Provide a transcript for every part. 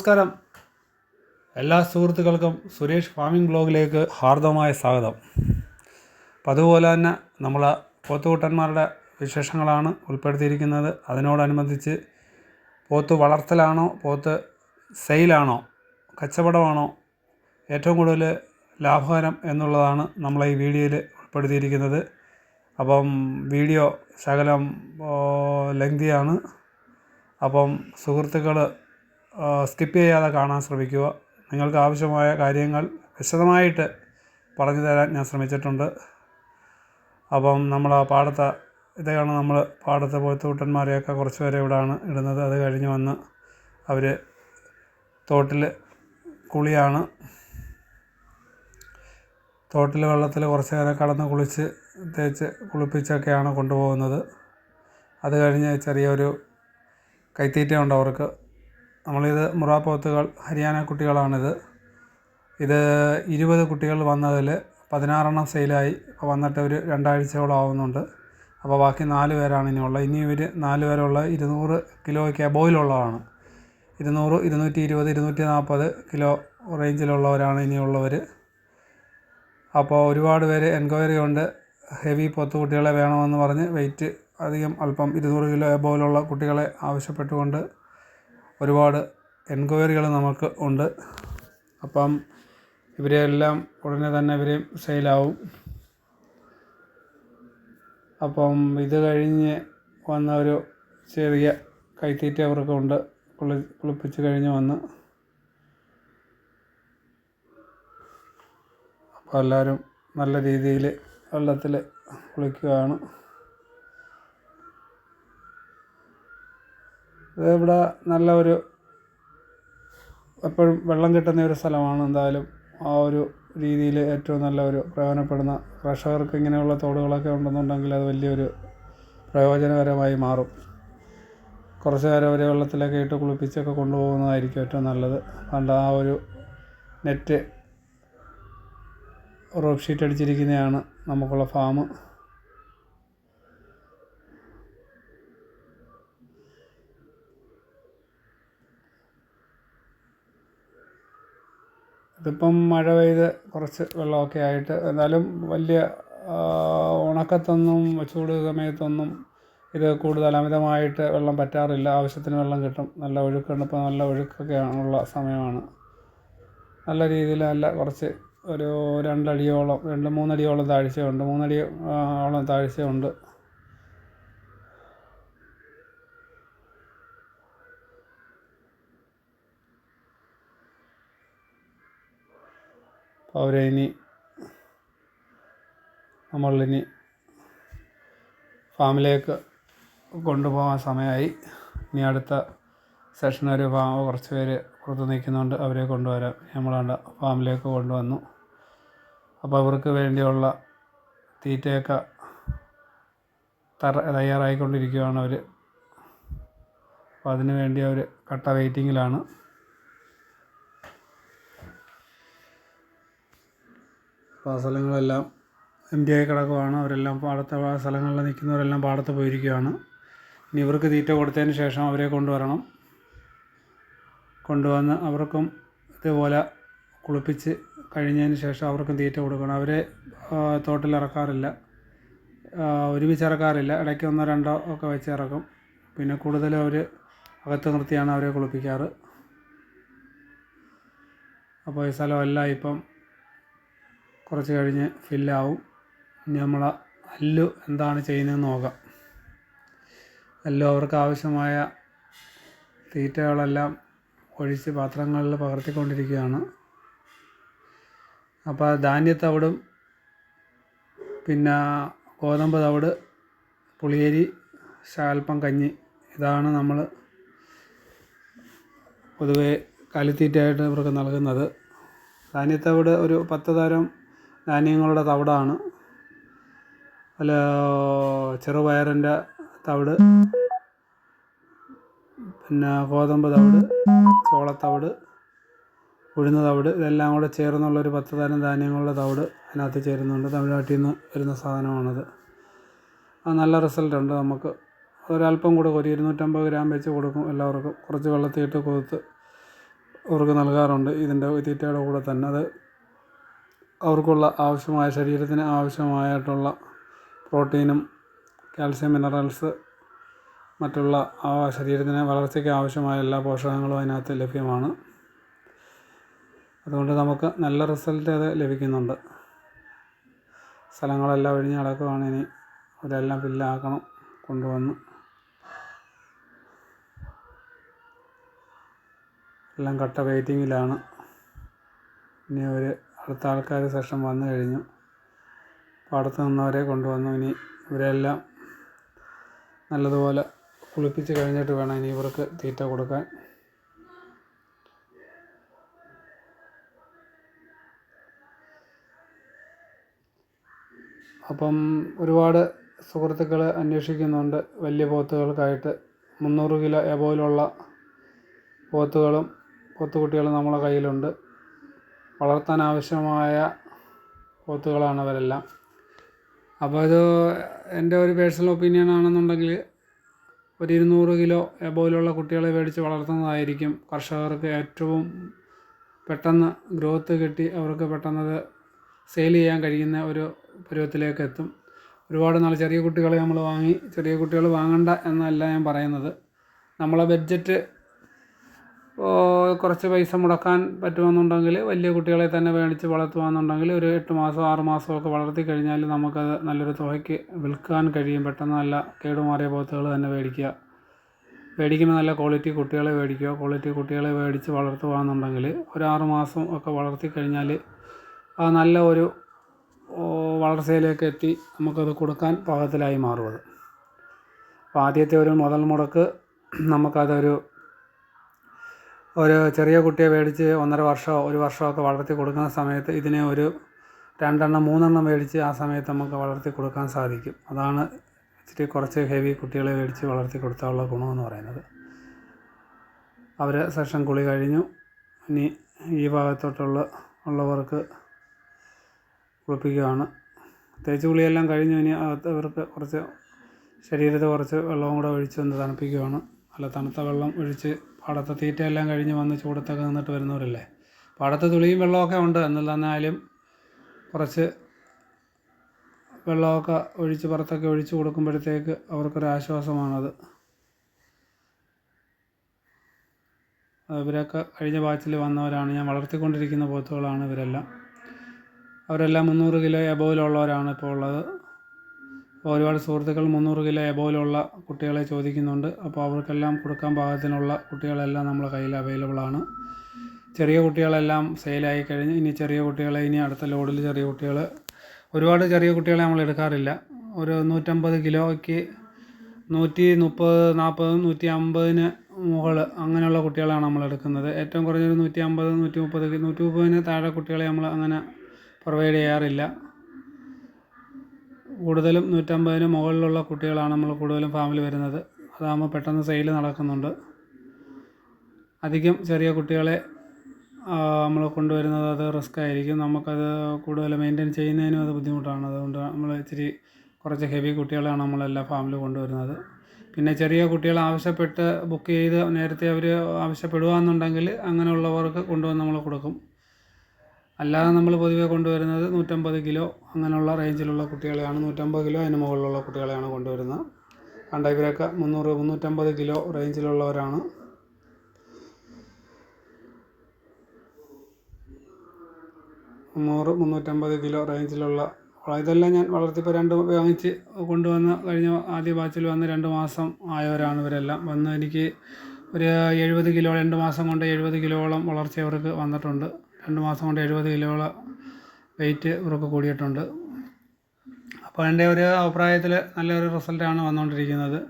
നമസ്കാരം. എല്ലാ സുഹൃത്തുക്കൾക്കും സുരേഷ് ഫാമിംഗ് ബ്ലോഗിലേക്ക് ഹാർദവമായ സ്വാഗതം. അപ്പം അതുപോലെ തന്നെ നമ്മൾ പോത്തുകൂട്ടന്മാരുടെ വിശേഷങ്ങളാണ് ഉൾപ്പെടുത്തിയിരിക്കുന്നത്. അതിനോടനുബന്ധിച്ച് പോത്ത് വളർത്തലാണോ പോത്ത് സെയിലാണോ കച്ചവടമാണോ ഏറ്റവും കൂടുതൽ ലാഭകരം എന്നുള്ളതാണ് നമ്മൾ ഈ വീഡിയോയിൽ ഉൾപ്പെടുത്തിയിരിക്കുന്നത്. അപ്പം വീഡിയോ ശകലം ലെങ്തിയാണ്. അപ്പം സുഹൃത്തുക്കൾ സ്കിപ്പ് ചെയ്യാതെ കാണാൻ ശ്രമിക്കുക. നിങ്ങൾക്ക് ആവശ്യമായ കാര്യങ്ങൾ വിശദമായിട്ട് പറഞ്ഞു തരാൻ ഞാൻ ശ്രമിച്ചിട്ടുണ്ട്. അപ്പം നമ്മൾ ആ പാടത്തെ ഇതാണ് നമ്മൾ പാടത്തെ പോത്തുകുട്ടന്മാരെയൊക്കെ കുറച്ച് പേരെ ഇവിടെയാണ് ഇടുന്നത്. അത് കഴിഞ്ഞ് വന്ന് അവർ തോട്ടിൽ കുളിയാണ്. തോട്ടിൽ വെള്ളത്തിൽ കുറച്ച് നേരം കടന്ന് കുളിച്ച് തേച്ച് കുളിപ്പിച്ചൊക്കെയാണ് കൊണ്ടുപോകുന്നത്. അത് കഴിഞ്ഞ് ചെറിയൊരു കൈത്തീറ്റ ഉണ്ട് അവർക്ക്. നമ്മളിത് മുറ പോത്തുകൾ ഹരിയാന കുട്ടികളാണിത്. ഇത് ഇരുപത് കുട്ടികൾ വന്നതിൽ പതിനാറെണ്ണം സെയിലായി. ഇപ്പോൾ വന്നിട്ട് ഒരു രണ്ടാഴ്ചയോളം ആവുന്നുണ്ട്. അപ്പോൾ ബാക്കി നാല് പേരാണ് ഇനിയുള്ളത്. ഇനി ഇവർ നാല് പേരുള്ള ഇരുന്നൂറ് കിലോയ്ക്ക് എബോയിലുള്ളതാണ് ഇരുന്നൂറ് ഇരുന്നൂറ്റി ഇരുപത് ഇരുന്നൂറ്റി നാൽപ്പത് കിലോ റേഞ്ചിലുള്ളവരാണ് ഇനിയുള്ളവർ അപ്പോൾ ഒരുപാട് പേര് എൻക്വയറി ഉണ്ട്. ഹെവി പൊത്ത് കുട്ടികളെ വേണമെന്ന് പറഞ്ഞ് വെയിറ്റ് അധികം അല്പം ഇരുന്നൂറ് കിലോ എബോയിലുള്ള കുട്ടികളെ ആവശ്യപ്പെട്ടുകൊണ്ട് ഒരുപാട് എൻക്വയറികൾ നമുക്ക് ഉണ്ട്. അപ്പം ഇവരെല്ലാം ഉടനെ തന്നെ ഇവരെയും സെയിലാവും. അപ്പം ഇത് കഴിഞ്ഞ് വന്ന ഒരു ചെറിയ കൈത്തീറ്റ അവർക്കുണ്ട് കുളി കുളിപ്പിച്ച് കഴിഞ്ഞ് വന്ന്. അപ്പോൾ എല്ലാവരും നല്ല രീതിയിൽ വെള്ളത്തിൽ കുളിക്കുകയാണ്. ഇവിടെ നല്ല ഒരു എപ്പോഴും വെള്ളം കിട്ടുന്ന ഒരു സ്ഥലമാണ് എന്തായാലും ആ ഒരു രീതിയിൽ ഏറ്റവും നല്ല ഒരു പ്രയോജനപ്പെടുന്ന കർഷകർക്ക് ഇങ്ങനെയുള്ള തോടുകളൊക്കെ ഉണ്ടെന്നുണ്ടെങ്കിൽ അത് വലിയൊരു പ്രയോജനകരമായി മാറും. കുറച്ച് നേരം ഒരു വെള്ളത്തിലൊക്കെ ഇട്ട് കുളിപ്പിച്ചൊക്കെ കൊണ്ടുപോകുന്നതായിരിക്കും ഏറ്റവും നല്ലത്. പണ്ട് ആ ഒരു നെറ്റ് റോപ്പ് ഷീറ്റ് അടിച്ചിരിക്കുന്നതാണ് നമുക്കുള്ള ഫാം ഇതിപ്പം മഴ പെയ്ത് കുറച്ച് വെള്ളമൊക്കെ ആയിട്ട് എന്നാലും വലിയ ഉണക്കത്തൊന്നും ചൂട് സമയത്തൊന്നും ഇത് കൂടുതൽ അമിതമായിട്ട് വെള്ളം പറ്റാറില്ല. ആവശ്യത്തിന് വെള്ളം കിട്ടും. നല്ല ഒഴുക്കുണ്ട് ഇപ്പോൾ നല്ല ഒഴുക്കൊക്കെ ഉള്ള സമയമാണ്. നല്ല രീതിയിൽ നല്ല കുറച്ച് ഒരു രണ്ടടിയോളം രണ്ട് മൂന്നടിയോളം താഴ്ചയുണ്ട്. മൂന്നടി ഓളം താഴ്ചയുണ്ട്. അവരെ ഇനി നമ്മളിനി ഫാമിലേക്ക് കൊണ്ടുപോകാൻ സമയമായി. ഇനി അടുത്ത സെഷൻ ഒരു ഫാം കുറച്ച് പേര് പുറത്ത് നിൽക്കുന്നുണ്ട് അവരെ കൊണ്ടുവരാം. നമ്മളാണ്ട് ഫാമിലേക്ക് കൊണ്ടുവന്നു. അപ്പോൾ അവർക്ക് വേണ്ടിയുള്ള തീറ്റയൊക്കെ തറ തയ്യാറായിക്കൊണ്ടിരിക്കുകയാണ് അവർ അപ്പോൾ അതിന് വേണ്ടി അവർ കട്ട വെയിറ്റിങ്ങിലാണ് അപ്പോൾ ആ സ്ഥലങ്ങളെല്ലാം എം ടി ആയി കിടക്കുവാണ്. അവരെല്ലാം പാടത്തെ ആ സ്ഥലങ്ങളിൽ നിൽക്കുന്നവരെല്ലാം പാടത്ത് പോയിരിക്കുകയാണ്. ഇനി ഇവർക്ക് തീറ്റ കൊടുത്തതിന് ശേഷം അവരെ കൊണ്ടുവരണം. കൊണ്ടുവന്ന് അവർക്കും ഇതുപോലെ കുളിപ്പിച്ച് കഴിഞ്ഞതിന് ശേഷം അവർക്കും തീറ്റ കൊടുക്കണം. അവരെ തോട്ടിൽ ഇറക്കാറില്ല. ഒരുമിച്ച് ഇറക്കാറില്ല. ഇടയ്ക്ക് ഒന്നോ രണ്ടോ ഒക്കെ വെച്ച് ഇറക്കും. പിന്നെ കൂടുതലും അവർ അകത്ത് നിർത്തിയാണ് അവരെ കുളിപ്പിക്കാറ്. അപ്പോൾ ഈ സ്ഥലമെല്ലാം ഇപ്പം കുറച്ച് കഴിഞ്ഞ് ഫില്ലാവും. ഇനി നമ്മൾ അല്ലു എന്താണ് ചെയ്യുന്നതെന്ന് നോക്കാം. അല്ലു അവർക്ക് ആവശ്യമായ തീറ്റകളെല്ലാം ഒഴിച്ച് പാത്രങ്ങളിൽ പകർത്തിക്കൊണ്ടിരിക്കുകയാണ്. അപ്പോൾ ധാന്യത്തവിടും പിന്നെ ഗോതമ്പ് തവിട് പുളിയരി ശാൽപ്പം കഞ്ഞി ഇതാണ് നമ്മൾ പൊതുവേ കാലിത്തീറ്റയായിട്ട് ഇവർക്ക് നൽകുന്നത്. ധാന്യത്തവിട് ഒരു പത്ത് തരം ധാന്യങ്ങളുടെ തവിടാണ്. അല്ല ചെറുപയറിന്റെ തവിട് പിന്നെ ഗോതമ്പ് തവിട് ചോളത്തവിട് ഉഴുന്ന തവിട് ഇതെല്ലാം കൂടെ ചേർന്നുള്ളൊരു പത്ത് തരം ധാന്യങ്ങളുടെ തവിട് അതിനകത്ത് ചേരുന്നുണ്ട്. തമിഴ്നാട്ടിൽ നിന്ന് വരുന്ന സാധനമാണത്. അത് നല്ല റിസൾട്ട് ഉണ്ട് നമുക്ക്. ഒരല്പം കൂടെ ഒരു ഇരുന്നൂറ്റമ്പത് ഗ്രാം വെച്ച് കൊടുക്കും എല്ലാവർക്കും. കുറച്ച് വെള്ളത്തിയിട്ട് കൊതുത്ത് അവർക്ക് നൽകാറുണ്ട് ഇതിന്റെ തീറ്റയുടെ കൂടെ തന്നെ. അത് അവർക്കുള്ള ആവശ്യമായ ശരീരത്തിന് ആവശ്യമായിട്ടുള്ള പ്രോട്ടീനും കാൽസ്യം മിനറൽസ് മറ്റുള്ള ആ ശരീരത്തിന് വളർച്ചയ്ക്ക് ആവശ്യമായ എല്ലാ പോഷകങ്ങളും അതിനകത്ത് ലഭ്യമാണ്. അതുകൊണ്ട് നമുക്ക് നല്ല റിസൾട്ട് അത് ലഭിക്കുന്നുണ്ട്. സ്ഥലങ്ങളെല്ലാം ഒഴിഞ്ഞ് കിടക്കുവാണ് ഇനി. അവരെല്ലാം ഫില്ലാക്കണം കൊണ്ടുവന്ന്. എല്ലാം കട്ട വെയിറ്റിങ്ങിലാണ്. ഇനി അവർ അടുത്ത ആൾക്കാർ സെഷൻ വന്നു കഴിഞ്ഞു. പാടത്ത് നിന്നവരെ കൊണ്ടുവന്നു. ഇനി ഇവരെല്ലാം നല്ലതുപോലെ കുളിപ്പിച്ച് കഴിഞ്ഞിട്ട് വേണം ഇനി ഇവർക്ക് തീറ്റ കൊടുക്കാൻ. അപ്പം ഒരുപാട് സുഹൃത്തുക്കൾ അന്വേഷിക്കുന്നുണ്ട്. വലിയ പോത്തുകൾക്കായിട്ട് മുന്നൂറ് കിലോ എബോയിലുള്ള പോത്തുകളും പോത്തുകുട്ടികളും നമ്മളെ കയ്യിലുണ്ട്. വളർത്താൻ ആവശ്യമായ പോത്തുകളാണ് അവരെല്ലാം. അപ്പോൾ ഇത് എന്റെ ഒരു പേഴ്സണൽ ഒപ്പീനിയൻ ആണെന്നുണ്ടെങ്കിൽ ഒരു ഇരുന്നൂറ് കിലോ എബോയിലുള്ള കുട്ടികളെ മേടിച്ച് വളർത്തുന്നതായിരിക്കും കർഷകർക്ക് ഏറ്റവും പെട്ടെന്ന് ഗ്രോത്ത് കിട്ടി അവർക്ക് പെട്ടെന്നത് സെയിൽ ചെയ്യാൻ കഴിയുന്ന ഒരു പരുവത്തിലേക്ക് എത്തും. ഒരുപാട് നാൾ ചെറിയ കുട്ടികളെ നമ്മൾ വാങ്ങി ചെറിയ കുട്ടികൾ വാങ്ങണ്ട എന്നല്ല ഞാൻ പറയുന്നത്. നമ്മളെ ബഡ്ജറ്റ് കുറച്ച് പൈസ മുടക്കാൻ പറ്റുമെന്നുണ്ടെങ്കിൽ വലിയ കുട്ടികളെ തന്നെ മേടിച്ച് വളർത്തുകയാണെന്നുണ്ടെങ്കിൽ ഒരു എട്ട് മാസം ആറ് മാസമൊക്കെ വളർത്തി കഴിഞ്ഞാൽ നമുക്കത് നല്ലൊരു തുകയ്ക്ക് വിൽക്കാൻ കഴിയും. പെട്ടെന്ന് നല്ല കേടുമാറിയ പോത്തുകൾ തന്നെ മേടിക്കുക. മേടിക്കുമ്പോൾ നല്ല ക്വാളിറ്റി കുട്ടികളെ മേടിക്കുക. ക്വാളിറ്റി കുട്ടികളെ മേടിച്ച് വളർത്തുകയാണെന്നുണ്ടെങ്കിൽ ഒരു ആറ് മാസം ഒക്കെ വളർത്തി കഴിഞ്ഞാൽ അത് നല്ല ഒരു വളർച്ചയിലേക്ക് എത്തി നമുക്കത് കൊടുക്കാൻ പാകത്തിലായി മാറും അപ്പോൾ ആദ്യത്തെ ഒരു മുതൽ മുടക്ക് നമുക്കതൊരു ഒരു ചെറിയ കുട്ടിയെ മേടിച്ച് ഒന്നര വർഷമോ ഒരു വർഷമൊക്കെ വളർത്തി കൊടുക്കുന്ന സമയത്ത് ഇതിനെ ഒരു രണ്ടെണ്ണം മൂന്നെണ്ണം മേടിച്ച് ആ സമയത്ത് നമുക്ക് വളർത്തി കൊടുക്കാൻ സാധിക്കും. അതാണ് ഇച്ചിരി കുറച്ച് ഹെവി കുട്ടികളെ മേടിച്ച് വളർത്തി കൊടുത്താലുള്ള ഗുണമെന്ന് പറയുന്നത്. അവർ സെഷൻ കുളി കഴിഞ്ഞു. ഇനി ഈ ഭാഗത്തോട്ടുള്ള ഉള്ളവർക്ക് കുളിപ്പിക്കുകയാണ്. തേച്ച് കുളിയെല്ലാം കഴിഞ്ഞു. ഇനി അവർക്ക് കുറച്ച് ശരീരത്തെ കുറച്ച് വെള്ളവും കൂടെ ഒഴിച്ച് ഒന്ന് തണുപ്പിക്കുകയാണ്. നല്ല തണുത്ത വെള്ളം ഒഴിച്ച് പാടത്തെ തീറ്റയെല്ലാം കഴിഞ്ഞ് വന്ന് ചൂടത്തൊക്കെ നിന്നിട്ട് വരുന്നവരല്ലേ? പാടത്ത് തുളിയും വെള്ളമൊക്കെ ഉണ്ട്. എന്നിരുന്നാലും കുറച്ച് വെള്ളമൊക്കെ ഒഴിച്ച് പുറത്തൊക്കെ ഒഴിച്ച് കൊടുക്കുമ്പോഴത്തേക്ക് അവർക്കൊരു ആശ്വാസമാണത്. ഇവരൊക്കെ കഴിഞ്ഞ ബാച്ചിൽ വന്നവരാണ്. ഞാൻ വളർത്തിക്കൊണ്ടിരിക്കുന്ന പോത്തുകളാണ് ഇവരെല്ലാം. അവരെല്ലാം മുന്നൂറ് കിലോ എബോയിലുള്ളവരാണ് ഇപ്പോൾ ഉള്ളത്. ഒരുപാട് സുഹൃത്തുക്കൾ മുന്നൂറ് കിലോ എബോലുള്ള കുട്ടികളെ ചോദിക്കുന്നുണ്ട്. അപ്പോൾ അവർക്കെല്ലാം കൊടുക്കാൻ പാകത്തിനുള്ള കുട്ടികളെല്ലാം നമ്മുടെ കയ്യിൽ അവൈലബിൾ ആണ്. ചെറിയ കുട്ടികളെല്ലാം സെയിലായി കഴിഞ്ഞ് ഇനി ചെറിയ കുട്ടികളെ ഇനി അടുത്ത ലോഡിൽ ചെറിയ കുട്ടികൾ. ഒരുപാട് ചെറിയ കുട്ടികളെ നമ്മൾ എടുക്കാറില്ല. ഒരു നൂറ്റമ്പത് കിലോയ്ക്ക് നൂറ്റി മുപ്പത് നാൽപ്പത് നൂറ്റി അമ്പതിന് മുകൾ അങ്ങനെയുള്ള കുട്ടികളാണ് നമ്മൾ എടുക്കുന്നത്. ഏറ്റവും കുറഞ്ഞൊരു നൂറ്റി അമ്പത് നൂറ്റി മുപ്പത് നൂറ്റി മുപ്പതിന് താഴെ കുട്ടികളെ നമ്മൾ അങ്ങനെ പ്രൊവൈഡ് ചെയ്യാറില്ല. കൂടുതലും നൂറ്റമ്പതിന് മുകളിലുള്ള കുട്ടികളാണ് നമ്മൾ കൂടുതലും ഫാമിൽ വരുന്നത്. അതാകുമ്പോൾ പെട്ടെന്ന് സെയിൽ നടക്കുന്നുണ്ട്. അധികം ചെറിയ കുട്ടികളെ നമ്മൾ കൊണ്ടുവരുന്നത് അത് റിസ്ക് ആയിരിക്കും. നമുക്കത് കൂടുതൽ മെയിന്റെയിൻ ചെയ്യുന്നതിനും അത് ബുദ്ധിമുട്ടാണ്. അതുകൊണ്ട് നമ്മൾ ഇച്ചിരി കുറച്ച് ഹെവി കുട്ടികളാണ് നമ്മളെല്ലാം ഫാമിൽ കൊണ്ടുവരുന്നത്. പിന്നെ ചെറിയ കുട്ടികൾ ആവശ്യപ്പെട്ട് ബുക്ക് ചെയ്ത് നേരത്തെ അവർ ആവശ്യപ്പെടുകയാണെന്നുണ്ടെങ്കിൽ അങ്ങനെയുള്ളവർക്ക് കൊണ്ടുവന്ന് നമ്മൾ കൊടുക്കും. അല്ലാതെ നമ്മൾ പൊതുവേ കൊണ്ടുവരുന്നത് നൂറ്റമ്പത് കിലോ അങ്ങനെയുള്ള റേഞ്ചിലുള്ള കുട്ടികളെയാണ്. നൂറ്റമ്പത് കിലോ അതിന് മുകളിലുള്ള കുട്ടികളെയാണ് കൊണ്ടുവരുന്നത്. കണ്ടവരൊക്കെ മുന്നൂറ് മുന്നൂറ്റമ്പത് കിലോ റേഞ്ചിലുള്ളവരാണ് മുന്നൂറ് മുന്നൂറ്റമ്പത് കിലോ റേഞ്ചിലുള്ള ഇതെല്ലാം ഞാൻ വളർത്തിപ്പോൾ രണ്ട് വാങ്ങിച്ച് കൊണ്ടുവന്ന് കഴിഞ്ഞ ആദ്യ ബാച്ചിൽ വന്ന് രണ്ട് മാസം ആയവരാണ് ഇവരെല്ലാം. വന്ന് എനിക്ക് ഒരു എഴുപത് കിലോ രണ്ട് മാസം കൊണ്ട് എഴുപത് കിലോളം വളർച്ച അവർക്ക് വന്നിട്ടുണ്ട്. രണ്ട് മാസം കൊണ്ട് എഴുപത് കിലോയോളം വെയിറ്റ് ഇവർക്ക് കൂടിയിട്ടുണ്ട്. അപ്പോൾ എന്റെ ഒരു അഭിപ്രായത്തിൽ നല്ലൊരു റിസൾട്ടാണ് വന്നുകൊണ്ടിരിക്കുന്നത്.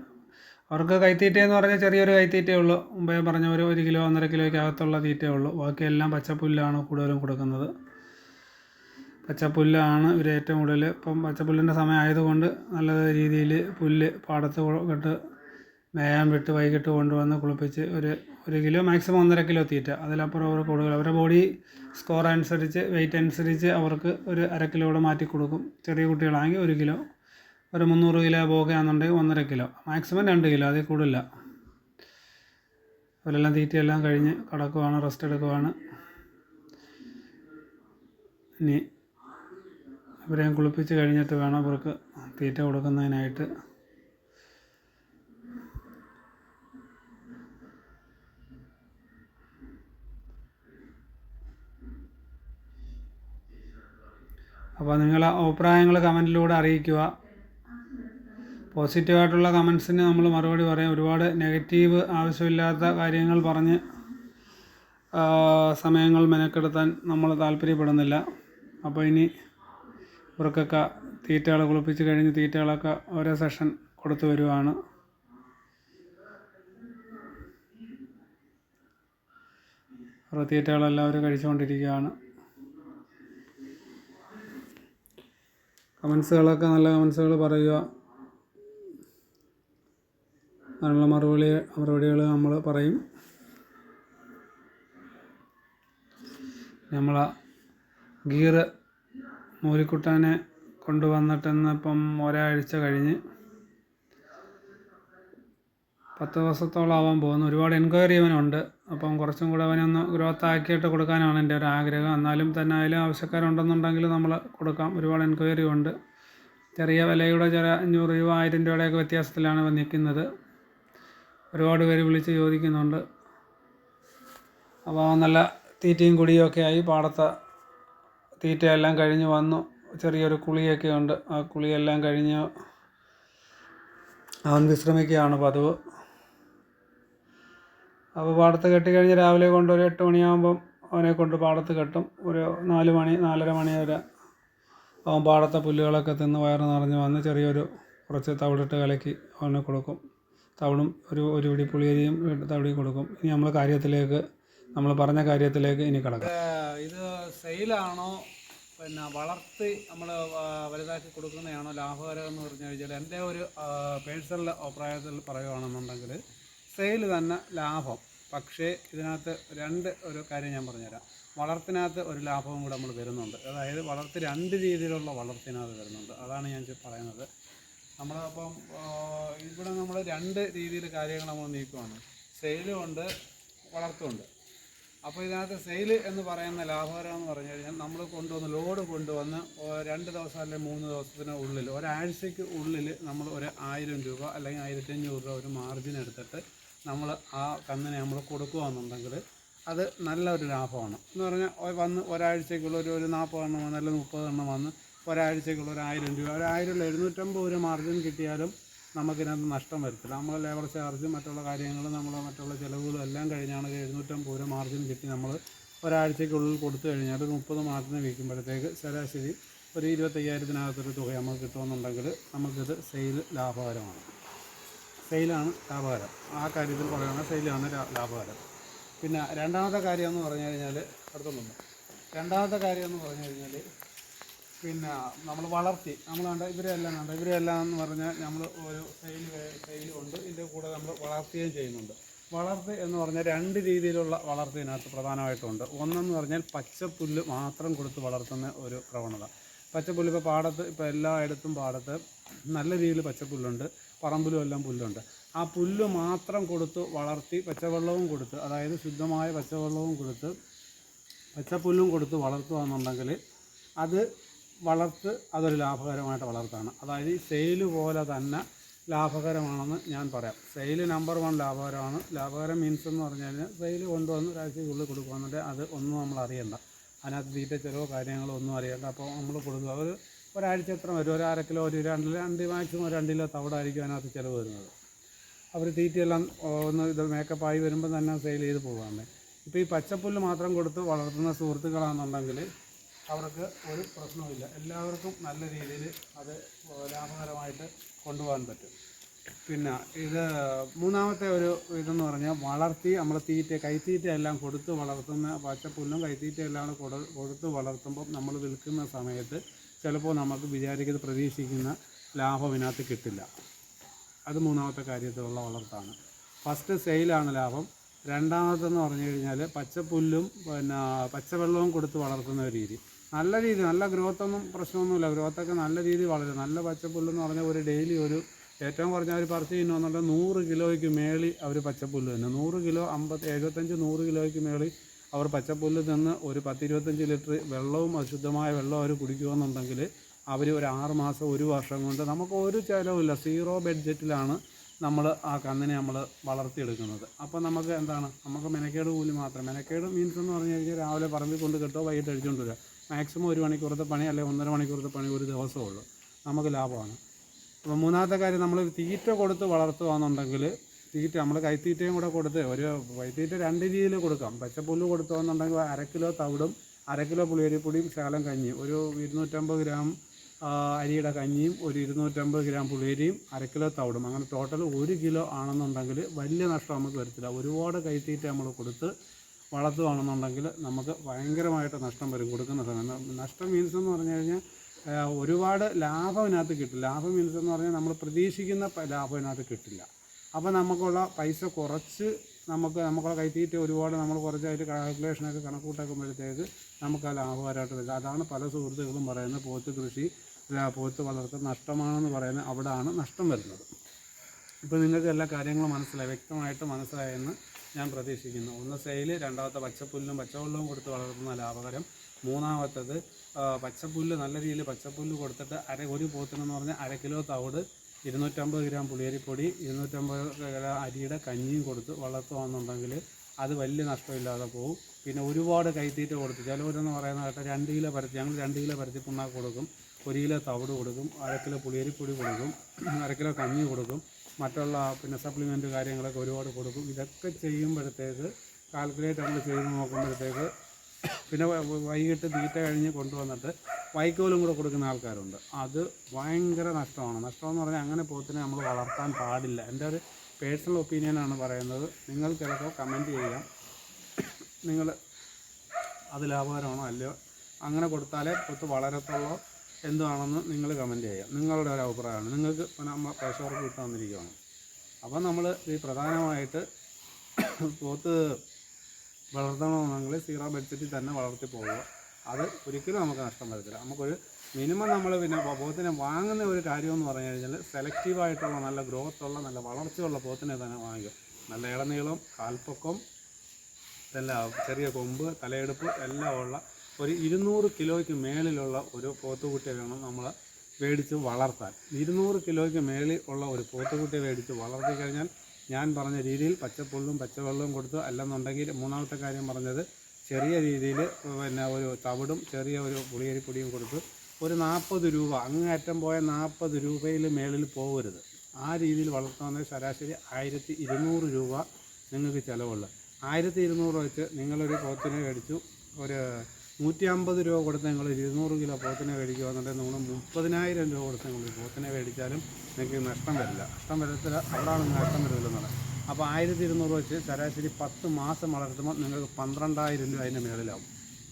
അവർക്ക് കൈത്തീറ്റ എന്ന് പറഞ്ഞാൽ ചെറിയൊരു കൈത്തീറ്റയേ ഉള്ളൂ. മുമ്പേ പറഞ്ഞ ഒരു ഒരു കിലോ ഒന്നര കിലോയ്ക്കകത്തുള്ള തീറ്റയേ ഉള്ളൂ. ബാക്കിയെല്ലാം പച്ചപ്പുല്ലാണ് കൂടുതലും കൊടുക്കുന്നത്. പച്ചപ്പുല്ലാണ് ഇവർ ഏറ്റവും കൂടുതൽ ഇപ്പം പച്ചപ്പുല്ലിന്റെ സമയമായതുകൊണ്ട് നല്ല രീതിയിൽ പുല്ല് പാടത്ത് ഇട്ട് മേയാൻ വിട്ട് വൈകിട്ട് കൊണ്ടുവന്ന് കുളിപ്പിച്ച് ഒരു ഒരു കിലോ മാക്സിമം ഒന്നര കിലോ തീറ്റ. അതിലപ്പുറം അവർ കൂടുതൽ അവരുടെ ബോഡി സ്കോർ അനുസരിച്ച് വെയിറ്റ് അനുസരിച്ച് അവർക്ക് ഒരു അര കിലോയുടെ മാറ്റി കൊടുക്കും. ചെറിയ കുട്ടികളാണെങ്കിൽ ഒരു കിലോ. ഒരു മുന്നൂറ് കിലോ പോകുകയാണെന്നുണ്ടെങ്കിൽ ഒന്നര കിലോ. മാക്സിമം രണ്ട് കിലോ അതിൽ കൂടുതലില്ല അവരെല്ലാം തീറ്റയെല്ലാം കഴിഞ്ഞ് കിടക്കുവാണ് റെസ്റ്റ് എടുക്കുവാണ്. ഇനി ഇവരെയും കുളിപ്പിച്ച് കഴിഞ്ഞിട്ട് വേണം അവർക്ക് തീറ്റ കൊടുക്കുന്നതിനായിട്ട്. അപ്പോൾ നിങ്ങളെ അഭിപ്രായങ്ങൾ കമന്റിലൂടെ അറിയിക്കുക. പോസിറ്റീവായിട്ടുള്ള കമൻസിന് നമ്മൾ മറുപടി പറയാം. ഒരുപാട് നെഗറ്റീവ് ആവശ്യമില്ലാത്ത കാര്യങ്ങൾ പറഞ്ഞ് സമയങ്ങൾ മെനക്കെടുത്താൻ നമ്മൾ താല്പര്യപ്പെടുന്നില്ല. അപ്പോൾ ഇനി ഇവർക്കൊക്കെ തീറ്റകൾ കുളിപ്പിച്ച് കഴിഞ്ഞ് തീറ്റകളൊക്കെ ഓരോ സെഷൻ കൊടുത്തു വരുവാണ്. തീറ്റകളെല്ലാം അവർ കഴിച്ചുകൊണ്ടിരിക്കുകയാണ്. കമൻസുകളൊക്കെ നല്ല കമൻസുകൾ പറയുക. അതിനുള്ള മറുപടി മറുപടികൾ നമ്മൾ പറയും. നമ്മൾ ഗീറ് മൂലിക്കുട്ടാനെ കൊണ്ടുവന്നിട്ടിന്നിപ്പം ഒരാഴ്ച കഴിഞ്ഞ് പത്ത് ദിവസത്തോളം ആവാൻ പോകുന്നു. ഒരുപാട് എൻക്വയറി അവനുണ്ട് അപ്പം കുറച്ചും കൂടെ ഒന്ന് ഗ്രോത്ത് ആക്കിയിട്ട് കൊടുക്കാനാണ് എന്റെ ഒരു ആഗ്രഹം. എന്നാലും തന്നെ അതിൽ ആവശ്യക്കാരുണ്ടെന്നുണ്ടെങ്കിൽ നമ്മൾ കൊടുക്കാം. ഒരുപാട് എൻക്വയറി ഉണ്ട്. ചെറിയ വിലയുടെ ചില അഞ്ഞൂറ് രൂപ ആയിരം രൂപയുടെയൊക്കെ വ്യത്യാസത്തിലാണ് ഇവ നിൽക്കുന്നത്. ഒരുപാട് പേര് വിളിച്ച് ചോദിക്കുന്നുണ്ട്. അപ്പോൾ നല്ല തീറ്റയും കുടിയും ഒക്കെ ആയി പാടത്തെ തീറ്റയെല്ലാം കഴിഞ്ഞ് വന്നു. ചെറിയൊരു കുളിയൊക്കെ ഉണ്ട്. ആ കുളിയെല്ലാം കഴിഞ്ഞ് അവൻ വിശ്രമിക്കുകയാണ് പതിവ്. അപ്പോൾ പാടത്ത് കെട്ടിക്കഴിഞ്ഞ് രാവിലെ കൊണ്ട് ഒരു എട്ട് മണിയാകുമ്പം അവനെ കൊണ്ട് പാടത്ത് കെട്ടും. ഒരു നാല് മണി നാലര മണി വരെ അവൻ പാടത്തെ പുല്ലുകളൊക്കെ തിന്ന് വയറ് നിറഞ്ഞ് വന്ന് ചെറിയൊരു കുറച്ച് തവിടിട്ട് കലക്കി അവനെ കൊടുക്കും. തവിടും ഒരു ഒരു പിടി പുളിയരിയും തവിടി കൊടുക്കും. ഇനി നമ്മൾ കാര്യത്തിലേക്ക് നമ്മൾ പറഞ്ഞ കാര്യത്തിലേക്ക് ഇനി കിടക്കാം. ഇത് സെയിലാണോ? പിന്നെ വളർത്തി നമ്മൾ വലുതാക്കി കൊടുക്കുന്നതാണോ ലാഭകരം എന്ന് പറഞ്ഞു കഴിഞ്ഞാൽ എന്റെ ഒരു പേഴ്സണൽ അഭിപ്രായത്തിൽ പറയുകയാണെന്നുണ്ടെങ്കിൽ സെയിൽ തന്നെ ലാഭം. പക്ഷേ ഇതിനകത്ത് രണ്ട് ഒരു കാര്യം ഞാൻ പറഞ്ഞുതരാം. വളർത്തിനകത്ത് ഒരു ലാഭവും കൂടെ നമ്മൾ വരുന്നുണ്ട് അതായത് വളർത്തി രണ്ട് രീതിയിലുള്ള വളർത്തിനകത്ത് വരുന്നുണ്ട് അതാണ് ഞാൻ പറയുന്നത്. നമ്മളപ്പം ഇവിടെ നമ്മൾ രണ്ട് രീതിയിൽ കാര്യങ്ങൾ നമ്മൾ നീക്കുവാണ്. സെയിലും ഉണ്ട് വളർത്തുമുണ്ട് അപ്പോൾ ഇതിനകത്ത് സെയിൽ എന്ന് പറയുന്ന ലാഭകരം എന്ന് പറഞ്ഞു കഴിഞ്ഞാൽ നമ്മൾ കൊണ്ടുവന്ന് ലോഡ് കൊണ്ടുവന്ന് രണ്ട് ദിവസം അല്ലെങ്കിൽ മൂന്ന് ദിവസത്തിന് ഉള്ളിൽ ഒരാഴ്ചയ്ക്ക് ഉള്ളിൽ നമ്മൾ ഒരു ആയിരം രൂപ അല്ലെങ്കിൽ ആയിരത്തി അഞ്ഞൂറ് രൂപ ഒരു മാർജിൻ എടുത്തിട്ട് നമ്മൾ ആ കന്നിനെ നമ്മൾ കൊടുക്കുകയെന്നുണ്ടെങ്കിൽ അത് നല്ലൊരു ലാഭമാണ്. എന്ന് പറഞ്ഞാൽ വന്ന് ഒരാഴ്ചയ്ക്കുള്ള ഒരു ഒരു നാൽപ്പത് എണ്ണം വന്ന് അല്ലെങ്കിൽ മുപ്പത് എണ്ണം വന്ന് ഒരാഴ്ചയ്ക്കുള്ള ഒരു ആയിരം രൂപ ഒരു ആയിരം എഴുന്നൂറ്റമ്പത് ഒരു മാർജിൻ കിട്ടിയാലും നമുക്കിതിനകത്ത് നഷ്ടം വരത്തില്ല. നമ്മൾ ലേബർ ചാർജ് മറ്റുള്ള കാര്യങ്ങൾ നമ്മൾ മറ്റുള്ള ചിലവുകളും എല്ലാം കഴിഞ്ഞാണ് എഴുന്നൂറ്റമ്പത് രൂപ മാർജിൻ കിട്ടി നമ്മൾ ഒരാഴ്ചയ്ക്കുള്ളിൽ കൊടുത്തു കഴിഞ്ഞാൽ ഒരു മുപ്പത് മാർജിന് വിൽക്കുമ്പോഴത്തേക്ക് ശരാശരി ഒരു ഇരുപത്തയ്യായിരത്തിനകത്തൊരു തുക നമുക്ക് കിട്ടുമെന്നുണ്ടെങ്കിൽ നമുക്കിത് സെയിൽ ലാഭകരമാണ്. സെയിലാണ് ലാഭകരം. ആ കാര്യത്തിൽ പറയുകയാണെങ്കിൽ സെയിലാണ് ലാഭകരം. പിന്നെ രണ്ടാമത്തെ കാര്യം എന്ന് പറഞ്ഞു കഴിഞ്ഞാൽ അടുത്തൊന്നുണ്ട്. രണ്ടാമത്തെ കാര്യം എന്ന് പറഞ്ഞു കഴിഞ്ഞാൽ പിന്നെ നമ്മൾ വളർത്തി നമ്മൾ കണ്ട ഇവരെല്ലാം കണ്ട ഇവരെല്ലാം എന്ന് പറഞ്ഞാൽ നമ്മൾ ഒരു സെയിൽ സെയിലും ഉണ്ട് ഇതിന്റെ കൂടെ നമ്മൾ വളർത്തുകയും ചെയ്യുന്നുണ്ട്. വളർത്ത് എന്ന് പറഞ്ഞാൽ രണ്ട് രീതിയിലുള്ള വളർത്ത് ഇതിനകത്ത് പ്രധാനമായിട്ടുണ്ട്. ഒന്നെന്ന് പറഞ്ഞാൽ പച്ചപ്പുല്ല് മാത്രം കൊടുത്ത് വളർത്തുന്ന ഒരു പ്രവണത. പച്ചപ്പുല്ല് ഇപ്പോൾ പാടത്ത് ഇപ്പോൾ എല്ലായിടത്തും പാടത്ത് നല്ല രീതിയിൽ പച്ചപ്പുല്ലുണ്ട്. പറമ്പിലും എല്ലാം പുല്ലുണ്ട്. ആ പുല്ല് മാത്രം കൊടുത്ത് വളർത്തി പച്ചവെള്ളവും കൊടുത്ത് അതായത് ശുദ്ധമായ പച്ചവെള്ളവും കൊടുത്ത് പച്ചപ്പുല്ലും കൊടുത്ത് വളർത്തുകയെന്നുണ്ടെങ്കിൽ അത് വളർത്ത് അതൊരു ലാഭകരമായിട്ട് വളർത്താണ്. അതായത് ഈ സെയിൽ പോലെ തന്നെ ലാഭകരമാണെന്ന് ഞാൻ പറയാം. സെയിൽ നമ്പർ വൺ ലാഭകരമാണ്. ലാഭകരം മീൻസ് എന്ന് പറഞ്ഞാൽ സെയിൽ കൊണ്ടുവന്ന് ഒരാഴ്ചയ്ക്കുള്ളിൽ കൊടുക്കുകയെന്നുണ്ടെങ്കിൽ അത് ഒന്നും നമ്മൾ അറിയണ്ട. അതിനകത്ത് തീറ്റ ചിലവോ കാര്യങ്ങളോ ഒന്നും അറിയണ്ട. അപ്പോൾ നമ്മൾ കൊടുക്കുക ഒരു ഒരാഴ്ച എത്ര വരും? ഒരു അര കിലോ ഒരു രണ്ട് രണ്ട് മാക്സിമം രണ്ട് കിലോ തവിടായിരിക്കും അതിനകത്ത് ചിലവ് വരുന്നത്. അവർ തീറ്റയെല്ലാം ഒന്ന് ഇത് മേക്കപ്പായി വരുമ്പോൾ തന്നെ സെയിൽ ചെയ്ത് പോകാറുണ്ട് ഇപ്പോൾ ഈ പച്ചപ്പുല്ല് മാത്രം കൊടുത്ത് വളർത്തുന്ന സുഹൃത്തുക്കളാണെന്നുണ്ടെങ്കിൽ അവർക്ക് ഒരു പ്രശ്നവുമില്ല. എല്ലാവർക്കും നല്ല രീതിയിൽ അത് ലാഭകരമായിട്ട് കൊണ്ടുപോകാൻ പറ്റും. പിന്നെ ഇത് മൂന്നാമത്തെ ഒരു ഇതെന്ന് പറഞ്ഞാൽ വളർത്തി നമ്മൾ തീറ്റ കൈത്തീറ്റ എല്ലാം കൊടുത്ത് വളർത്തുന്ന പച്ചപ്പുല്ലും കൈത്തീറ്റ എല്ലാം കൂടെ കൊടു കൊടുത്ത് വളർത്തുമ്പോൾ നമ്മൾ വിൽക്കുന്ന സമയത്ത് ചിലപ്പോൾ നമുക്ക് വിചാരിക്കുന്നത് പ്രതീക്ഷിക്കുന്ന ലാഭം ഇതിനകത്ത് കിട്ടില്ല. അത് മൂന്നാമത്തെ കാര്യത്തിലുള്ള വളർത്താണ്. ഫസ്റ്റ് സെയിലാണ് ലാഭം. രണ്ടാമത്തെന്ന് പറഞ്ഞു കഴിഞ്ഞാൽ പച്ചപ്പുല്ലും പിന്നെ പച്ചവെള്ളവും കൊടുത്ത് വളർത്തുന്ന ഒരു രീതി. നല്ല രീതി നല്ല ഗ്രോത്തൊന്നും പ്രശ്നമൊന്നുമില്ല. ഗ്രോത്തൊക്കെ നല്ല രീതിയിൽ വളരും. നല്ല പച്ചപ്പുല്ലെന്ന് പറഞ്ഞാൽ ഒരു ഡെയിലി ഒരു ഏറ്റവും കുറഞ്ഞ അവർ പറിച്ച് തിന്നുന്നുണ്ടെങ്കിൽ നൂറ് കിലോയ്ക്ക് മേളി അവർ പച്ചപ്പുല്ല് തന്നെ. നൂറ് കിലോ അമ്പത് എഴുപത്തഞ്ച് നൂറ് കിലോയ്ക്ക് മേളി അവർ പച്ചപ്പുല്ല് തന്ന് ഒരു പത്തിരുപത്തഞ്ച് ലിറ്റർ വെള്ളവും അശുദ്ധമായ വെള്ളവും അവർ കുടിക്കുകയെന്നുണ്ടെങ്കിൽ അവർ ഒരു ആറ് മാസം ഒരു വർഷം കൊണ്ട് നമുക്ക് ഒരു ചിലവില്ല സീറോ ബഡ്ജറ്റിലാണ് നമ്മൾ ആ കന്നിനെ നമ്മൾ വളർത്തിയെടുക്കുന്നത്. അപ്പോൾ നമുക്ക് എന്താണ്? നമുക്ക് മെനക്കേട് കൂലി മാത്രം. മെനക്കേട് മീൻസ് എന്ന് പറഞ്ഞു കഴിഞ്ഞാൽ രാവിലെ പറമ്പിൽ കൊണ്ട് കിട്ടോ വൈകിട്ട് അഴിച്ചുകൊണ്ട് വരിക. മാക്സിമം ഒരു മണിക്കൂറത്തെ പണി അല്ലെങ്കിൽ ഒന്നര മണിക്കൂറത്തെ പണി ഒരു ദിവസമേ ഉള്ളൂ. നമുക്ക് ലാഭമാണ്. അപ്പോൾ മൂന്നാമത്തെ കാര്യം നമ്മൾ തീറ്റ കൊടുത്ത് വളർത്തുകയാണെന്നുണ്ടെങ്കിൽ തീറ്റ നമ്മൾ കൈത്തീറ്റയും കൂടെ കൊടുത്ത് ഒരു കൈത്തീറ്റ രണ്ട് രീതിയിൽ കൊടുക്കാം. പച്ചപ്പുല്ല് കൊടുത്തോന്നുണ്ടെങ്കിൽ അര കിലോ തവിടും അര കിലോ പുളിയരിപ്പൊടിയും ശകലം കഞ്ഞി ഒരു ഇരുന്നൂറ്റമ്പത് ഗ്രാം അരിയുടെ കഞ്ഞിയും ഒരു ഇരുന്നൂറ്റമ്പത് ഗ്രാം പുളിയരിയും അര കിലോ തവിടും. അങ്ങനെ ടോട്ടൽ ഒരു കിലോ ആണെന്നുണ്ടെങ്കിൽ വലിയ നഷ്ടം നമുക്ക് വരത്തില്ല. ഒരുപാട് കൈത്തീറ്റ നമ്മൾ കൊടുത്ത് വളർത്തുകയാണെന്നുണ്ടെങ്കിൽ നമുക്ക് ഭയങ്കരമായിട്ട് നഷ്ടം വരും കൊടുക്കുന്ന സമയം. നഷ്ടം മീൻസ് എന്ന് പറഞ്ഞു കഴിഞ്ഞാൽ ഒരുപാട് ലാഭം ഇതിനകത്ത് കിട്ടില്ല. ലാഭം മീൻസ് എന്ന് പറഞ്ഞാൽ നമ്മൾ പ്രതീക്ഷിക്കുന്ന ലാഭം ഇതിനകത്ത് കിട്ടില്ല. അപ്പോൾ നമുക്കുള്ള പൈസ കുറച്ച് നമുക്ക് നമുക്കുള്ള കൈത്തീറ്റ ഒരുപാട് നമ്മൾ കുറച്ചായിട്ട് കാൽക്കുലേഷനൊക്കെ കണക്കൂട്ടാക്കുമ്പോഴത്തേക്ക് നമുക്ക് ആ ലാഭകരമായിട്ട് വരില്ല അതാണ് പല സുഹൃത്തുക്കളും പറയുന്നത് പോത്ത് കൃഷി പോത്ത് വളർത്തൽ നഷ്ടമാണെന്ന് പറയുന്നത് അവിടെയാണ് നഷ്ടം വരുന്നത്. ഇപ്പോൾ നിങ്ങൾക്ക് എല്ലാ കാര്യങ്ങളും മനസ്സിലായി വ്യക്തമായിട്ട് മനസ്സിലായെന്ന് ഞാൻ പ്രതീക്ഷിക്കുന്നു. ഒന്ന് സെയിൽ രണ്ടാമത്തെ പച്ചപ്പുല്ലും പച്ചവെള്ളവും കൊടുത്ത് വളർത്തുന്ന ലാഭകരം. മൂന്നാമത്തത് പച്ചപ്പുല്ല് നല്ല രീതിയിൽ പച്ചപ്പുല്ല് കൊടുത്തിട്ട് അര ഒരു പോത്തിനെന്ന് പറഞ്ഞാൽ അര കിലോ തവിട് ഇരുന്നൂറ്റമ്പത് ഗ്രാം പുളിയരിപ്പൊടി ഇരുന്നൂറ്റമ്പത് ഗ്രാം അരിയുടെ കഞ്ഞിയും കൊടുത്ത് വളർത്തുകയാണെന്നുണ്ടെങ്കിൽ അത് വലിയ നഷ്ടമില്ലാതെ പോകും പിന്നെ ഒരുപാട് കൈത്തീറ്റ കൊടുത്ത് ചിലവരെന്ന് പറയുന്ന കേട്ടോ രണ്ട് കിലോ പരത്തി ഞങ്ങൾ രണ്ട് കിലോ പരത്തി പുണ്ണാക്ക് കൊടുക്കും ഒരു കിലോ തവിട് കൊടുക്കും അര കിലോ പുളിയരിപ്പൊടി കൊടുക്കും അര കിലോ കഞ്ഞി കൊടുക്കും മറ്റുള്ള പിന്നെ സപ്ലിമെന്റ് കാര്യങ്ങളൊക്കെ ഒരുപാട് കൊടുക്കും. ഇതൊക്കെ ചെയ്യുമ്പോഴത്തേക്ക് കാൽക്കുലേറ്റ് നമ്മൾ ചെയ്ത് നോക്കുമ്പോഴത്തേക്ക് പിന്നെ വൈകിട്ട് തീറ്റ കഴിഞ്ഞ് കൊണ്ടുവന്നിട്ട് വൈക്കോലും കൂടെ കൊടുക്കുന്ന ആൾക്കാരുണ്ട്. അത് ഭയങ്കര നഷ്ടമാണ്. നഷ്ടമെന്ന് പറഞ്ഞാൽ അങ്ങനെ പോത്തിനെ നമ്മൾ വളർത്താൻ പാടില്ല. എന്റെ ഒരു പേഴ്സണൽ ഒപ്പീനിയനാണ് പറയുന്നത്. നിങ്ങൾ ചിലപ്പോൾ കമന്റ് ചെയ്യാം. നിങ്ങൾ അത് ലാഭകരമാണോ അല്ലയോ? അങ്ങനെ കൊടുത്താലേ പൊത്ത് വളരത്തുള്ളോ എന്താണെന്ന് നിങ്ങൾ കമന്റ് ചെയ്യാം. നിങ്ങളുടെ ഒരു അഭിപ്രായമാണ്. നിങ്ങൾക്ക് നമ്മൾ പ്രേക്ഷകർക്ക് കിട്ടാൻ വന്നിരിക്കുകയാണ് അപ്പം നമ്മൾ ഈ പ്രധാനമായിട്ട് പോത്ത് വളർത്തണമെന്നെങ്കിൽ സീറോ ബഡ്ജറ്റിൽ തന്നെ വളർത്തി പോവുക. അത് ഒരിക്കലും നമുക്ക് നഷ്ടം വരത്തില്ല. നമുക്കൊരു മിനിമം നമ്മൾ പിന്നെ പോത്തിനെ വാങ്ങുന്ന ഒരു കാര്യം എന്ന് പറഞ്ഞു കഴിഞ്ഞാൽ സെലക്റ്റീവായിട്ടുള്ള നല്ല ഗ്രോത്തുള്ള നല്ല വളർച്ചയുള്ള പോത്തിനെ തന്നെ വാങ്ങിക്കും. നല്ല ഇളനീളം കാൽപ്പൊക്കം എല്ലാം ചെറിയ കൊമ്പ് തലയെടുപ്പ് എല്ലാം ഉള്ള ഒരു ഇരുന്നൂറ് കിലോയ്ക്ക് മേളിലുള്ള ഒരു പോത്തുകുട്ടിയെ വേണം നമ്മൾ മേടിച്ച് വളർത്താൻ. ഇരുന്നൂറ് കിലോയ്ക്ക് മേളിൽ ഉള്ള ഒരു പോത്തുകുട്ടിയെ മേടിച്ച് വളർത്തി കഴിഞ്ഞാൽ ഞാൻ പറഞ്ഞ രീതിയിൽ പച്ചപ്പുല്ലും പച്ചവെള്ളവും കൊടുത്ത്. അല്ലെന്നുണ്ടെങ്കിൽ മൂന്നാമത്തെ കാര്യം പറഞ്ഞത് ചെറിയ രീതിയിൽ പിന്നെ ഒരു തവിടും ചെറിയ ഒരു പുളിയരിപ്പൊടിയും കൊടുത്ത്. ഒരു നാൽപ്പത് രൂപ അങ്ങേയറ്റം പോയ നാൽപ്പത് രൂപയിൽ മേളിൽ പോകരുത്. ആ രീതിയിൽ വളർത്തുന്ന ശരാശരി ആയിരത്തി ഇരുന്നൂറ് രൂപ നിങ്ങൾക്ക് ചിലവുള്ളൂ. ആയിരത്തി ഇരുന്നൂറ് വെച്ച് നിങ്ങളൊരു പോത്തിനെ മേടിച്ചു. ഒരു നൂറ്റി അമ്പത് രൂപ കൊടുത്ത് നിങ്ങൾ ഒരു ഇരുന്നൂറ് കിലോ പോത്തിനെ മേടിക്കുകയാണെന്നുണ്ടെങ്കിൽ നമ്മൾ മുപ്പതിനായിരം രൂപ കൊടുത്ത് നിങ്ങൾ പോത്തിനെ മേടിച്ചാലും നിങ്ങൾക്ക് നഷ്ടം വരില്ല. നഷ്ടം വരത്തില്ല. അവിടെയാണ് നഷ്ടം വരുന്നത് അപ്പോൾ ആയിരത്തി ഇരുന്നൂറ് വെച്ച് ശരാശരി പത്ത് മാസം വളർത്തുമ്പോൾ നിങ്ങൾക്ക് പന്ത്രണ്ടായിരം രൂപ അതിന്റെ മേളിലാവും.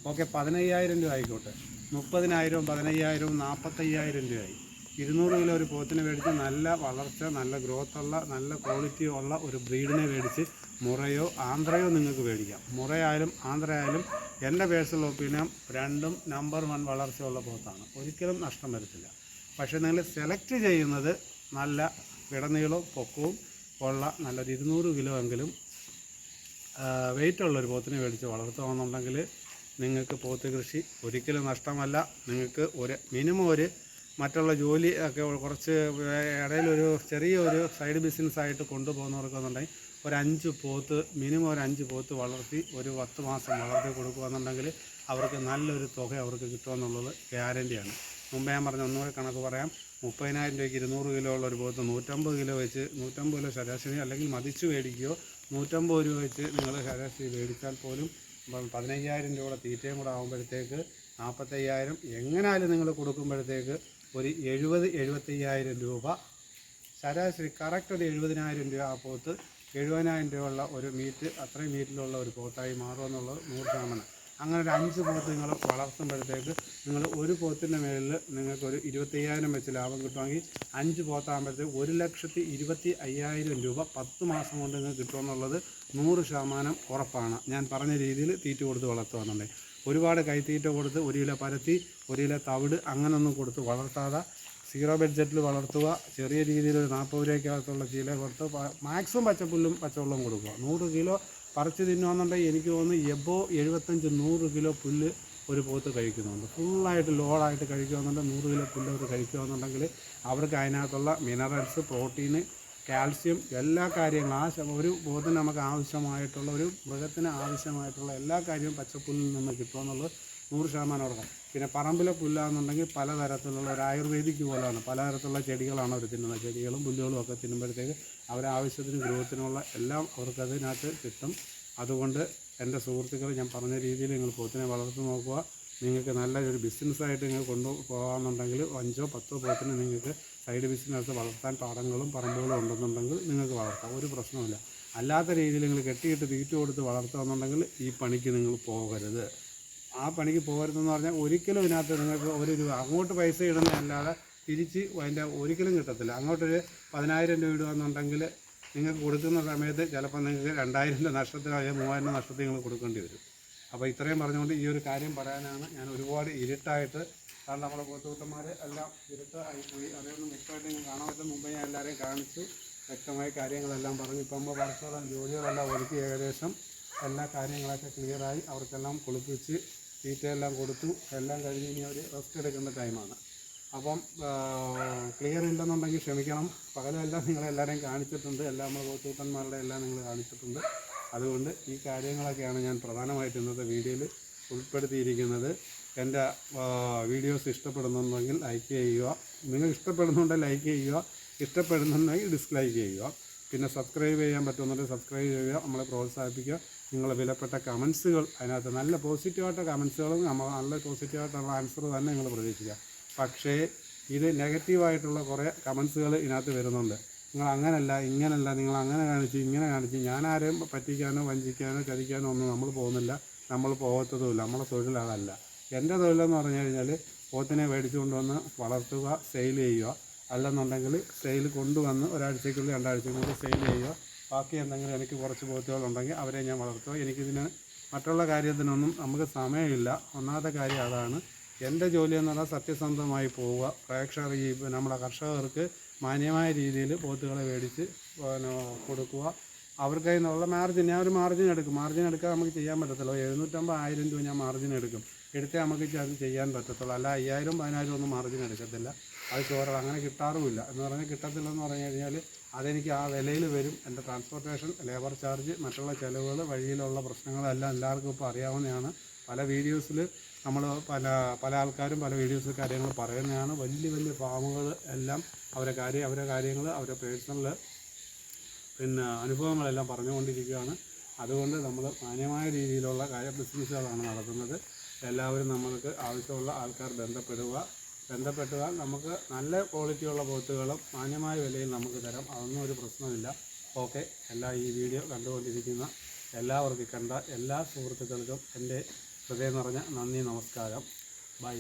ഓക്കെ പതിനയ്യായിരം രൂപ ആയിക്കോട്ടെ. മുപ്പതിനായിരവും പതിനയ്യായിരവും നാൽപ്പത്തയ്യായിരം രൂപയായി. ഇരുന്നൂറ് കിലോ ഒരു പോത്തിനെ മേടിച്ച് നല്ല വളർച്ച നല്ല ഗ്രോത്ത് ഉള്ള നല്ല ക്വാളിറ്റി ഉള്ള ഒരു ബ്രീഡിനെ മേടിച്ച് മുറയോ ആന്ധ്രയോ നിങ്ങൾക്ക് മേടിക്കാം. മുറയായാലും ആന്ധ്ര ആയാലും എന്റെ പേഴ്സണൽ ഒപ്പീനിയൻ രണ്ടും നമ്പർ വൺ വളർച്ചയുള്ള പോത്താണ്. ഒരിക്കലും നഷ്ടം വരത്തില്ല. പക്ഷേ നിങ്ങൾ സെലക്ട് ചെയ്യുന്നത് നല്ല ഇടനീളവും പൊക്കവും ഉള്ള നല്ലൊരു ഇരുന്നൂറ് കിലോ എങ്കിലും വെയിറ്റ് ഉള്ള ഒരു പോത്തിനെ മേടിച്ച് വളർത്തുകയാണെന്നുണ്ടെങ്കിൽ നിങ്ങൾക്ക് പോത്ത് കൃഷി ഒരിക്കലും നഷ്ടമല്ല. നിങ്ങൾക്ക് ഒരു മിനിമം ഒരു മറ്റുള്ള ജോലി ഒക്കെ കുറച്ച് ഇടയിലൊരു ചെറിയൊരു സൈഡ് ബിസിനസ്സായിട്ട് കൊണ്ടുപോകുന്നവർക്കെന്നുണ്ടെങ്കിൽ ഒരു അഞ്ച് പോത്ത് മിനിമം ഒരു അഞ്ച് പോത്ത് വളർത്തി ഒരു പത്ത് മാസം വളർത്തി കൊടുക്കുകയെന്നുണ്ടെങ്കിൽ അവർക്ക് നല്ലൊരു തുക അവർക്ക് കിട്ടുമെന്നുള്ളത് ഗ്യാരന്റിയാണ് മുമ്പേ ഞാൻ പറഞ്ഞ ഒന്നുകൂടെ കണക്ക് പറയാം. മുപ്പതിനായിരം രൂപയ്ക്ക് ഇരുന്നൂറ് കിലോ ഉള്ള ഒരു പോത്ത് നൂറ്റമ്പത് കിലോ വെച്ച് നൂറ്റമ്പത് കിലോ ശരാശരി അല്ലെങ്കിൽ മതിച്ചു മേടിക്കുകയോ നൂറ്റമ്പത് രൂപ വെച്ച് നിങ്ങൾ ശരാശരി മേടിച്ചാൽ പോലും പതിനയ്യായിരം രൂപയുടെ തീറ്റയും കൂടെ ആകുമ്പോഴത്തേക്ക് നാൽപ്പത്തയ്യായിരം എങ്ങനെയായാലും നിങ്ങൾ കൊടുക്കുമ്പോഴത്തേക്ക് ഒരു എഴുപത് എഴുപത്തയ്യായിരം രൂപ. ശരാശരി കറക്റ്റ് ഒരു എഴുപതിനായിരം രൂപ ആ പോത്ത്. എഴുപതിനായിരം രൂപയുള്ള ഒരു മീറ്റ് അത്രയും മീറ്റിലുള്ള ഒരു പോത്തായി മാറുമെന്നുള്ളത് നൂറ് അങ്ങനെ ഒരു അഞ്ച് പോത്ത് നിങ്ങൾ വളർത്തുമ്പോഴത്തേക്ക് നിങ്ങൾ ഒരു പോത്തിന്റെ മേളിൽ നിങ്ങൾക്കൊരു ഇരുപത്തയ്യായിരം വെച്ച് ലാഭം കിട്ടുമെങ്കിൽ അഞ്ച് പോത്താകുമ്പോഴത്തേക്ക് ഒരു ലക്ഷത്തി ഇരുപത്തി അയ്യായിരം രൂപ പത്ത് മാസം കൊണ്ട് നിങ്ങൾക്ക് കിട്ടുമെന്നുള്ളത് നൂറ് ശതമാനം ഉറപ്പാണ്. ഞാൻ പറഞ്ഞ രീതിയിൽ തീറ്റ കൊടുത്ത് വളർത്തുകയെന്നുണ്ടെങ്കിൽ ഒരുപാട് കൈത്തീറ്റ കൊടുത്ത് ഒരു കിലോ പരത്തി ഒരു കിലോ തവിട് അങ്ങനൊന്നും കൊടുത്ത് വളർത്താതെ സീറോ ബഡ്ജറ്റിൽ വളർത്തുക ചെറിയ രീതിയിൽ ഒരു നാൽപ്പത് രൂപയ്ക്കകത്തുള്ള ചീല കൊടുത്ത് മാക്സിമം പച്ചപ്പുല്ലും പച്ചവെള്ളവും കൊടുക്കുക. നൂറ് കിലോ പറിച്ച് തിന്നുകയെന്നുണ്ടെങ്കിൽ എനിക്ക് തോന്നുന്നു എബോ എഴുപത്തഞ്ച് നൂറ് കിലോ പുല്ല് ഒരു പോത്ത് കഴിക്കുന്നുണ്ട്. ഫുള്ളായിട്ട് ലോഡായിട്ട് കഴിക്കുകയെന്നുണ്ടെങ്കിൽ നൂറ് കിലോ പുല്ല് അവർ കഴിക്കുകയെന്നുണ്ടെങ്കിൽ അവർക്ക് അതിനകത്തുള്ള മിനറൽസ് പ്രോട്ടീന് കാൽസ്യം എല്ലാ കാര്യങ്ങളും ആ ഒരു ബോധം നമുക്ക് ആവശ്യമായിട്ടുള്ള ഒരു മൃഗത്തിന് ആവശ്യമായിട്ടുള്ള എല്ലാ കാര്യവും പച്ചപ്പുല്ലിൽ നിന്ന് കിട്ടുമെന്നുള്ളത് നൂറ് ശതമാനം ഉറക്കം പിന്നെ പറമ്പിലെ പുല്ലാന്നുണ്ടെങ്കിൽ പലതരത്തിലുള്ള ഒരു ആയുർവേദിക്ക് പോലെയാണ്. പലതരത്തിലുള്ള ചെടികളാണ് അവർ തിന്നുന്നത്. ചെടികളും പുല്ലുകളും ഒക്കെ തിന്നുമ്പോഴത്തേക്ക് അവരെ ആവശ്യത്തിന് ഗ്രോത്തിനുള്ള എല്ലാം അവർക്ക് അതിനകത്ത് കിട്ടും. അതുകൊണ്ട് എന്റെ സുഹൃത്തുക്കൾ ഞാൻ പറഞ്ഞ രീതിയിൽ നിങ്ങൾ പോത്തിനെ വളർത്തി നോക്കുക. നിങ്ങൾക്ക് നല്ലൊരു ബിസിനസ്സായിട്ട് നിങ്ങൾ കൊണ്ടുപോകാമെന്നുണ്ടെങ്കിൽ അഞ്ചോ പത്തോ പോത്തിനെ നിങ്ങൾക്ക് സൈഡ് ബിസിനസ് വളർത്താൻ പാടങ്ങളും പറമ്പുകളും ഉണ്ടെന്നുണ്ടെങ്കിൽ നിങ്ങൾക്ക് വളർത്താം. ഒരു പ്രശ്നമില്ല അല്ലാത്ത രീതിയിൽ നിങ്ങൾ കെട്ടിയിട്ട് തീറ്റ കൊടുത്ത് വളർത്തുകയെന്നുണ്ടെങ്കിൽ ഈ പണിക്ക് നിങ്ങൾ പോകരുത്. ആ പണിക്ക് പോകരുതെന്ന് പറഞ്ഞാൽ ഒരിക്കലും ഇതിനകത്ത് നിങ്ങൾക്ക് ഒരു രൂപ അങ്ങോട്ട് പൈസ ഇടുന്നതല്ലാതെ തിരിച്ച് അതിന്റെ ഒരിക്കലും കിട്ടത്തില്ല. അങ്ങോട്ടൊരു പതിനായിരം രൂപ ഇടുകയെന്നുണ്ടെങ്കിൽ നിങ്ങൾക്ക് കൊടുക്കുന്ന സമയത്ത് ചിലപ്പോൾ നിങ്ങൾക്ക് രണ്ടായിരം രൂപ നഷ്ടത്തിൽ അല്ലെങ്കിൽ മൂവായിരം നഷ്ടത്തിൽ നിങ്ങൾ കൊടുക്കേണ്ടി വരും. അപ്പോൾ ഇത്രയും പറഞ്ഞുകൊണ്ട് ഈ ഒരു കാര്യം പറയാനാണ്. ഞാൻ ഒരുപാട് ഇരുട്ടായിട്ട് കാരണം നമ്മുടെ പോത്തുകൂട്ടന്മാർ എല്ലാം ഇരുട്ടായി പോയി അതൊന്നും വ്യക്തമായിട്ട് നിങ്ങൾ കാണാൻ പറ്റും മുമ്പേ ഞാൻ എല്ലാവരെയും കാണിച്ചു. വ്യക്തമായ കാര്യങ്ങളെല്ലാം പറഞ്ഞു. ഇപ്പം നമ്മൾ പറഞ്ഞോളം ജോലികളെല്ലാം ഒരുക്കി ഏകദേശം എല്ലാ കാര്യങ്ങളൊക്കെ ക്ലിയറായി അവർക്കെല്ലാം കുളിപ്പിച്ച് തീറ്റയെല്ലാം കൊടുത്തു. എല്ലാം കഴിഞ്ഞ് ഇനി അവർ റെസ്റ്റ് എടുക്കേണ്ട ടൈമാണ് അപ്പം ക്ലിയർ ഇല്ലെന്നുണ്ടെങ്കിൽ ക്ഷമിക്കണം. പകലെല്ലാം നിങ്ങളെല്ലാവരെയും കാണിച്ചിട്ടുണ്ട്. എല്ലാ നമ്മുടെ പോത്തൂട്ടന്മാരുടെ എല്ലാം നിങ്ങൾ കാണിച്ചിട്ടുണ്ട്. അതുകൊണ്ട് ഈ കാര്യങ്ങളൊക്കെയാണ് ഞാൻ പ്രധാനമായിട്ട് ഇന്നത്തെ വീഡിയോയിൽ ഉൾപ്പെടുത്തിയിരിക്കുന്നത്. എന്റെ വീഡിയോസ് ഇഷ്ടപ്പെടുന്നുണ്ടെങ്കിൽ ലൈക്ക് ചെയ്യുക. നിങ്ങൾ ഇഷ്ടപ്പെടുന്നുണ്ടെങ്കിൽ ലൈക്ക് ചെയ്യുക. ഇഷ്ടപ്പെടുന്നുണ്ടെങ്കിൽ ഡിസ്ലൈക്ക് ചെയ്യുക. പിന്നെ സബ്സ്ക്രൈബ് ചെയ്യാൻ പറ്റുന്നുണ്ടെങ്കിൽ സബ്സ്ക്രൈബ് ചെയ്യുക. നമ്മളെ പ്രോത്സാഹിപ്പിക്കുക. നിങ്ങളെ വിലപ്പെട്ട കമൻസുകൾ അതിനകത്ത് നല്ല പോസിറ്റീവായിട്ട് കമൻസുകളും നമ്മൾ നല്ല പോസിറ്റീവായിട്ടുള്ള ആൻസർ തന്നെ നിങ്ങൾ പ്രതീക്ഷിക്കുക. പക്ഷേ ഇത് നെഗറ്റീവായിട്ടുള്ള കുറേ കമൻസുകൾ ഇതിനകത്ത് വരുന്നുണ്ട്. നിങ്ങൾ അങ്ങനല്ല ഇങ്ങനല്ല നിങ്ങൾ അങ്ങനെ കാണിച്ച് ഇങ്ങനെ കാണിച്ച് ഞാൻ പറ്റിക്കാനോ വഞ്ചിക്കാനോ ചതിക്കാനോ ഒന്നും നമ്മൾ പോകുന്നില്ല. നമ്മൾ പോകത്തതുമില്ല. നമ്മളെ തൊഴിൽ അതല്ല. എന്റെ തൊഴിലെന്ന് പറഞ്ഞു കഴിഞ്ഞാൽ പോത്തിനെ മേടിച്ചു കൊണ്ടുവന്ന് വളർത്തുക സെയിൽ ചെയ്യുക. അല്ലെന്നുണ്ടെങ്കിൽ സെയിൽ കൊണ്ടുവന്ന് ഒരാഴ്ചക്കുള്ളിൽ രണ്ടാഴ്ചക്കുള്ളിൽ സെയിൽ ചെയ്യുക. ബാക്കി എന്തെങ്കിലും എനിക്ക് കുറച്ച് പോത്തുകളുണ്ടെങ്കിൽ അവരെ ഞാൻ വളർത്തുക. എനിക്കിതിന് മറ്റുള്ള കാര്യത്തിനൊന്നും നമുക്ക് സമയമില്ല. ഒന്നാമത്തെ കാര്യം അതാണ് എന്റെ ജോലി എന്ന് പറഞ്ഞാൽ സത്യസന്ധമായി പോവുക. പ്രേക്ഷകർ ഈ നമ്മുടെ കർഷകർക്ക് മാന്യമായ രീതിയിൽ പോത്തുകളെ മേടിച്ച് പിന്നെ കൊടുക്കുക. അവർക്ക് അതിനുള്ള മാർജിൻ ഞാൻ ഒരു മാർജിൻ എടുക്കും. മാർജിൻ എടുക്കാൻ നമുക്ക് ചെയ്യാൻ പറ്റത്തില്ല. എഴുന്നൂറ്റമ്പത് ആയിരം രൂപ ഞാൻ മാർജിൻ എടുക്കും. എടുത്തേ നമുക്ക് അത് ചെയ്യാൻ പറ്റത്തുള്ളൂ. അല്ല അയ്യായിരം പതിനായിരം ഒന്നും മാർജിൻ എടുക്കത്തില്ല. അത് ചോറ് അങ്ങനെ കിട്ടാറുമില്ല. എന്ന് പറഞ്ഞാൽ കിട്ടത്തില്ലെന്ന് പറഞ്ഞു കഴിഞ്ഞാൽ അതെനിക്ക് ആ വിലയിൽ വരും. എന്റെ ട്രാൻസ്പോർട്ടേഷൻ ലേബർ ചാർജ് മറ്റുള്ള ചിലവുകൾ വഴിയിലുള്ള പ്രശ്നങ്ങളെല്ലാം എല്ലാവർക്കും ഇപ്പോൾ അറിയാവുന്നതാണ്. പല വീഡിയോസിൽ നമ്മൾ പല പല ആൾക്കാരും പല വീഡിയോസിൽ കാര്യങ്ങൾ പറയുന്നതാണ്. വലിയ വലിയ ഫാമുകൾ എല്ലാം അവരെ കാര്യം അവരെ കാര്യങ്ങൾ അവരെ പേഴ്സണൽ പിന്നെ അനുഭവങ്ങളെല്ലാം പറഞ്ഞുകൊണ്ടിരിക്കുകയാണ്. അതുകൊണ്ട് നമ്മൾ മാന്യമായ രീതിയിലുള്ള കാര്യ ബിസിനസ്സുകളാണ് നടത്തുന്നത്. എല്ലാവരും നമ്മൾക്ക് ആവശ്യമുള്ള ആൾക്കാർ ബന്ധപ്പെടുക. ബന്ധപ്പെട്ടുക നമുക്ക് നല്ല ക്വാളിറ്റിയുള്ള പോത്തുകളും മാന്യമായ വിലയിൽ നമുക്ക് തരാം. അതൊന്നും ഒരു പ്രശ്നമില്ല. ഓക്കെ എല്ലാ ഈ വീഡിയോ കണ്ടുകൊണ്ടിരിക്കുന്ന എല്ലാവർക്കും കണ്ട എല്ലാ സുഹൃത്തുക്കൾക്കും എന്റെ ഹൃദയം നിറഞ്ഞ നന്ദി നമസ്കാരം. ബൈ